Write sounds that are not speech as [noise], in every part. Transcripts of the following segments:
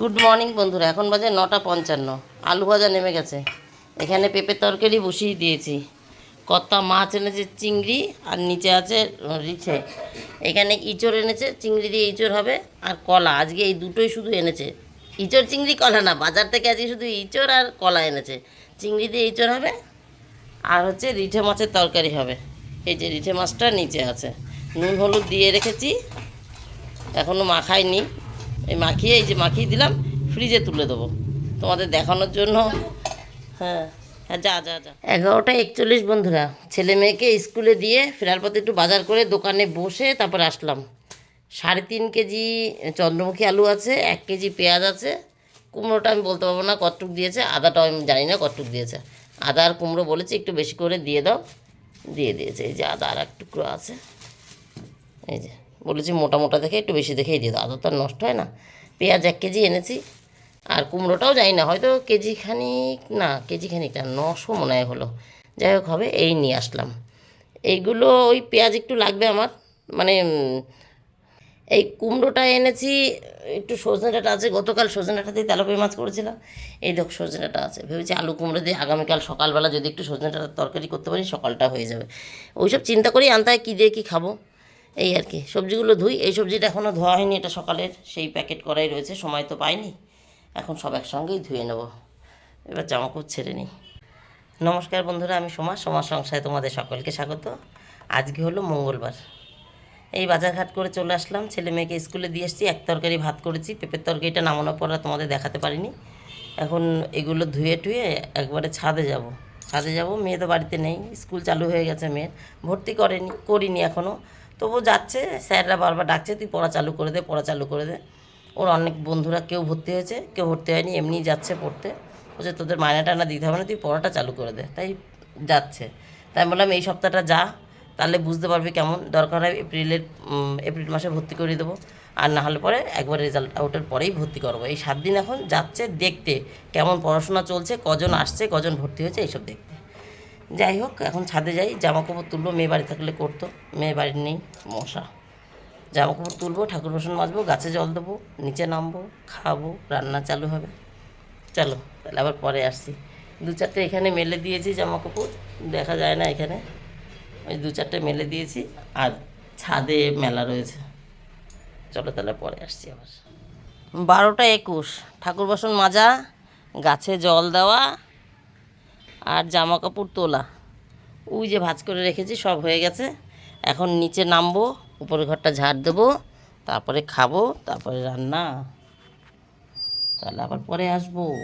Good morning বন্ধুরা। এখন বাজে নটা পঞ্চান্ন। আলু ভাজা নেমে গেছে। এখানে পেঁপের তরকারি বসিয়ে দিয়েছি। কত্তা মাছ এনেছে চিংড়ি, আর নিচে আছে রিঠে। এখানে ইঁচড় এনেছে, চিংড়ি দিয়ে ইঁচড় হবে, আর কলা। আজকে এই দুটোই শুধু এনেছে। ইঁচড় চিংড়ি, কলা না, বাজার থেকে আজকে শুধু ইঁচড় আর কলা এনেছে। চিংড়ি দিয়ে ইঁচড় হবে, আর হচ্ছে রিঠে মাছের তরকারি হবে। এই যে রিঠে মাছটা নিচে আছে। নুন, হলুদ দিয়ে রেখেছি। এখনও মাখাইনি। এই মাখিয়ে, এই যে মাখিয়ে দিলাম ফ্রিজে তুলে দেবো। তোমাদের দেখানোর জন্য। হ্যাঁ হ্যাঁ যা যা যা। এগারোটা একচল্লিশ বন্ধুরা, ছেলে মেয়েকে স্কুলে দিয়ে ফেরার পথে একটু বাজার করে দোকানে বসে তারপর আসলাম। সাড়ে তিন কেজি চন্দ্রমুখী আলু আছে, এক কেজি পেঁয়াজ আছে, কুমড়োটা আমি বলতে পারব না কতটুক দিয়েছে, আদাটাও আমি জানি না কতটুক দিয়েছে। আদা আর কুমড়ো বলেছি, একটু বেশি করে দিয়ে দাও, দিয়ে দিয়েছে, এই যে আদা আর এক টুকরো আছে। এই যে। বলেছি মোটা মোটা দেখে একটু বেশি দেখেই দিয়ে দাও। আদা তো আর নষ্ট হয় না। পেঁয়াজ এক কেজি এনেছি। আর কুমড়োটাও যাই না, হয়তো কেজি খানিক না কেজি খানিক না নশো মনে হয় হলো। যাই হোক হবে, এই নিয়ে আসলাম। এইগুলো ওই পেঁয়াজ একটু লাগবে আমার। মানে এই কুমড়োটা এনেছি, একটু সজনে আছে, গতকাল সজনে দিয়ে তেলাপিয়া মাছ করেছিলাম। এই দেখ সজনে ডাঁটা আছে। ভেবেছি আলু কুমড়ো দিয়ে আগামীকাল সকালবেলা যদি একটু সজনে তরকারি করতে পারি, সকালটা হয়ে যাবে। ওইসব চিন্তা করেই আনতে কী দিয়ে কী খাব? এই আর কি, সবজিগুলো ধুই। এই সবজিটা এখনও ধোয়া হয়নি, এটা সকালের সেই প্যাকেট করাই রয়েছে, সময় তো পাইনি। এখন সব একসঙ্গেই ধুয়ে নেব। এবার জামাকাপড় ছেড়ে নিই। নমস্কার বন্ধুরা, আমি সোমা, সোমার সংসারে তোমাদের সকলকে স্বাগত। আজকে হলো মঙ্গলবার। এই বাজারঘাট করে চলে আসলাম, ছেলে মেয়েকে স্কুলে দিয়ে এসেছি, এক তরকারি ভাত করেছি, পেঁপের তরকারিটা নামানোর পর তোমাদের দেখাতে পারিনি। এখন এগুলো ধুয়ে টুয়ে একবারে ছাদে যাব। ছাদে যাব, মেয়ে তো বাড়িতে নেই, স্কুল চালু হয়ে গেছে মেয়ের। ভর্তি করেনি, করিনি এখনও তবু যাচ্ছে, স্যাররা বারবার ডাকছে, তুই পড়া চালু করে দে, পড়া চালু করে দে। ওর অনেক বন্ধুরা, কেউ ভর্তি হয়েছে, কেউ ভর্তি হয়নি, এমনিই যাচ্ছে পড়তে। বলছে, তোদের মায়না টানা দিতে হবে না, তুই পড়াটা চালু করে দে। তাই যাচ্ছে। তাই বললাম, এই সপ্তাহটা যা, তাহলে বুঝতে পারবি কেমন। দরকার হয় এপ্রিলের এপ্রিল মাসে ভর্তি করে দেবো। আর না হলে পরে একবার রেজাল্ট আউটের পরেই ভর্তি করব। এই সাত দিন এখন যাচ্ছে দেখতে, কেমন পড়াশোনা চলছে, কজন আসছে, কজন ভর্তি হয়েছে, এইসব দেখতে। যাই হোক, এখন ছাদে যাই। জামা কাপড় তুলবো, মেয়ে বাড়ি থাকলে করতো। মেয়ে বাড়ি নেই, মশা। জামা কাপড় তুলবো, ঠাকুর বাসন মাজবো, গাছে জল দেবো, নিচে নামবো, খাব, রান্না চালু হবে। চলো, তাহলে আবার পরে আসছি। দু চারটে এখানে মেলে দিয়েছি জামা কাপড় দেখা যায় না এখানে। ওই দু চারটে মেলে দিয়েছি, আর ছাদে মেলা রয়েছে। চলো তাহলে পরে আসছি আবার। বারোটা একুশ, ঠাকুর বাসন মাজা, গাছে জল দেওয়া আর জামা কাপড় তোলা। ওই যে ভাজ করে রেখেছি, সব হয়ে গেছে। এখন নিচে নামবো, উপরের ঘরটা ঝাড় দেবো, তারপরে খাব, তারপরে রান্না। তাহলে আবার পরে আসব।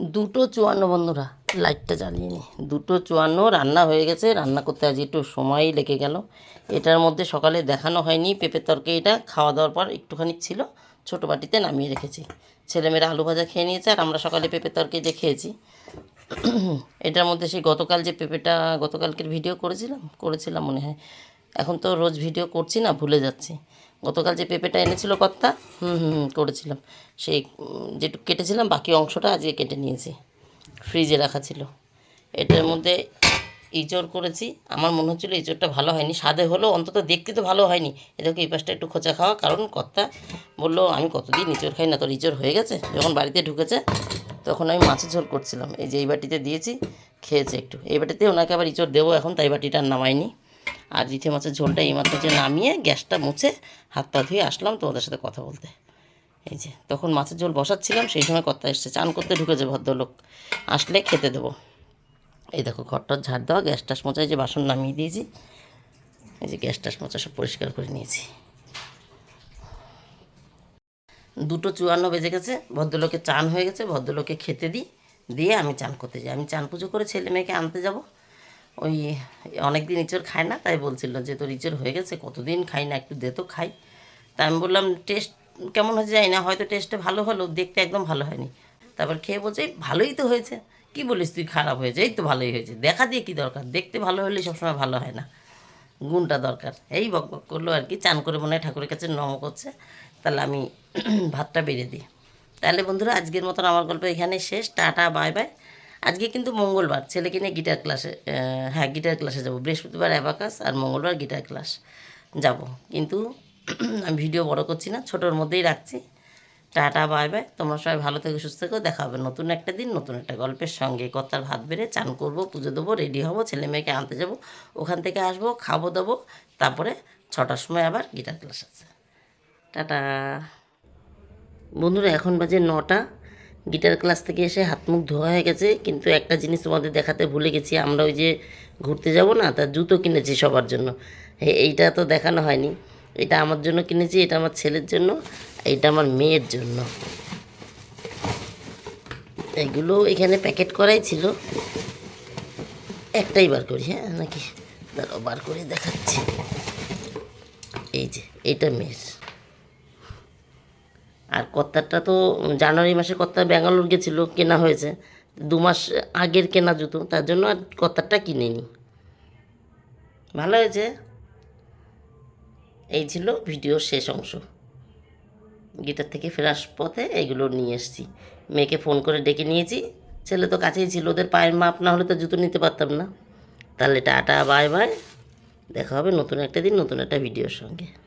দুটো চুয়ান্ন বন্ধুরা, লাইটটা জ্বালিয়ে নি। দুটো চুয়ান্ন, রান্না হয়ে গেছে। রান্না করতে আজ একটু সময়ই লেগে গেল। এটার মধ্যে সকালে দেখানো হয়নি, পেঁপের তরকারিটা। খাওয়া দাওয়ার পর একটুখানি ছিল, ছোটো বাটিতে নামিয়ে রেখেছি। ছেলেমেয়েরা আলু ভাজা খেয়ে নিয়েছে আর আমরা সকালে পেঁপের তরকারি যে খেয়েছি। এটার মধ্যে সেই গতকাল যে পেঁপেটা গতকালকের ভিডিও করেছিলাম করেছিলাম মনে হয়। এখন তো রোজ ভিডিও করছি না, ভুলে যাচ্ছি। গতকাল যে পেঁপেটা এনেছিল কর্তা, হুম হুম করেছিলাম। সেই যেটুকু কেটেছিলাম, বাকি অংশটা আজকে কেটে নিয়েছি। ফ্রিজে রাখা ছিল। এটার মধ্যে ইঁচড় করেছি। আমার মনে হচ্ছিল ইঁচড়টা ভালো হয়নি। স্বাদে হলেও অন্তত দেখতে তো ভালো হয়নি। এদেরকে এই পাশটা একটু খোঁচা খাওয়া। কারণ কর্তা বলল, আমি কতদিন ইঁচড় খাই না? তোর ইঁচড় হয়ে গেছে? যখন বাড়িতে ঢুকেছে, তখন আমি মাছের ঝোল করছিলাম। এই যে এই বাটিতে দিয়েছি, খেয়েছে একটু। এই বাটিতে ওনাকে আবার ইঁচড় দেবো এখন, তাই বাটিটা নামাইনি। আর রিঠে মাছের ঝোলটা এইমাত্র যে নামিয়ে গ্যাসটা মুছে হাত পা ধুয়ে আসলাম তোমাদের সাথে কথা বলতে। এই যে, তখন মাছের ঝোল বসাচ্ছিলাম। সেই সময় কর্তা এসছে। চান করতে ঢুকেছে ভদ্রলোক। আসলে খেতে দেবো। এই দেখো ঘরটার ঝাড় দেওয়া, গ্যাস টাস মোচায় যে বাসন নামিয়ে দিয়েছি। এই যে গ্যাস টাস মোচা সব পরিষ্কার করে নিয়েছি। দুটো চুয়ান্ন বেজে গেছে, ভদ্রলোকে চান হয়ে গেছে, ভদ্রলোকে খেতে দিই, দিয়ে আমি চান করতে যাই। আমি চান পুজো করে ছেলে মেয়েকে আনতে যাব। ওই অনেক দিন ইঁচড় খায় না, তাই বলছিল যে তোর ইঁচড় হয়ে গেছে, কতদিন খাই না, একটু দে তো খাই। তা আমি বললাম, টেস্ট কেমন হয়েছে জানি না, হয়তো টেস্টে ভালো হলো, দেখতে একদম ভালো হয়নি। তারপর খেয়ে বলছে, ভালোই তো হয়েছে। কি বলিস তুই খারাপ হয়েছে এই তো ভালোই হয়েছে। দেখা দিয়ে কি দরকার? দেখতে ভালো হলে সবসময় ভালো হয় না। গুণটা দরকার। এই বক বক করল আর কি। চান করে মনে হয় ঠাকুরের কাছে নম করছে। তাহলে আমি [clears throat] ভাতটা বেড়ে দিই। তাহলে বন্ধুরা, আজকের মতন আমার গল্প এখানে শেষ। Tata, bye bye. আজকে কিন্তু মঙ্গলবার। ছেলেকে নিয়ে গিটার ক্লাসে হ্যাঁ গিটার ক্লাসে যাব। বৃহস্পতিবার অ্যাবাকাস আর মঙ্গলবার গিটার ক্লাস যাব। কিন্তু [clears throat] আমি ভিডিও বড় করছি না, ছোটোর মধ্যেই রাখছি। Tata, bye bye. তোমরা সবাই ভালো থেকে, সুস্থ থেকেও দেখা হবে নতুন একটা দিন, নতুন একটা গল্পের সঙ্গে। কর্তার ভাত বেড়ে চান করব, পুজো দেবো, রেডি হব, ছেলে মেয়েকে আনতে যাব, ওখান থেকে আসব, খাব, দেবো। তারপরে ছটার সময় আবার গিটার ক্লাস আছে। টাটা। বন্ধুরা, এখন বাজে নটা। গিটার ক্লাস থেকে এসে হাত মুখ ধোয়া হয়ে গেছে, কিন্তু একটা জিনিস তোমাদের দেখাতে ভুলে গেছি। আমরা ওই যে ঘুরতে যাব না তার জুতো কিনেছি সবার জন্য। এইটা তো দেখানো হয়নি। এটা আমার জন্য কিনেছি, এটা আমার ছেলের জন্য। এইটা আমার মেয়ের জন্য। এগুলো এখানে প্যাকেট করাই ছিল। একটাই বার করি হ্যাঁ? নাকি? দাঁড়াও, বার করে দেখাচ্ছি। এই যে, এইটা মেয়ের। আর কর্তারটা তো জানুয়ারি মাসে কত্তা ব্যাঙ্গালোর গেছিল, কেনা হয়েছে। দু মাস আগের কেনা জুতো, তার জন্য আর কত্তারটা কিনিনি। ভালো হয়েছে? এই ছিল ভিডিওর শেষ অংশ। গিটার থেকে ফেরার পথে এগুলো নিয়ে এসেছি। মেয়েকে ফোন করে ডেকে নিয়েছি, ছেলে তো কাছেই ছিল, ওদের পায়ের মাপ না হলে তো জুতো নিতে পারতাম না। তাহলে টাটা, বাই বাই। দেখা হবে নতুন একটা দিন, নতুন একটা ভিডিওর সঙ্গে।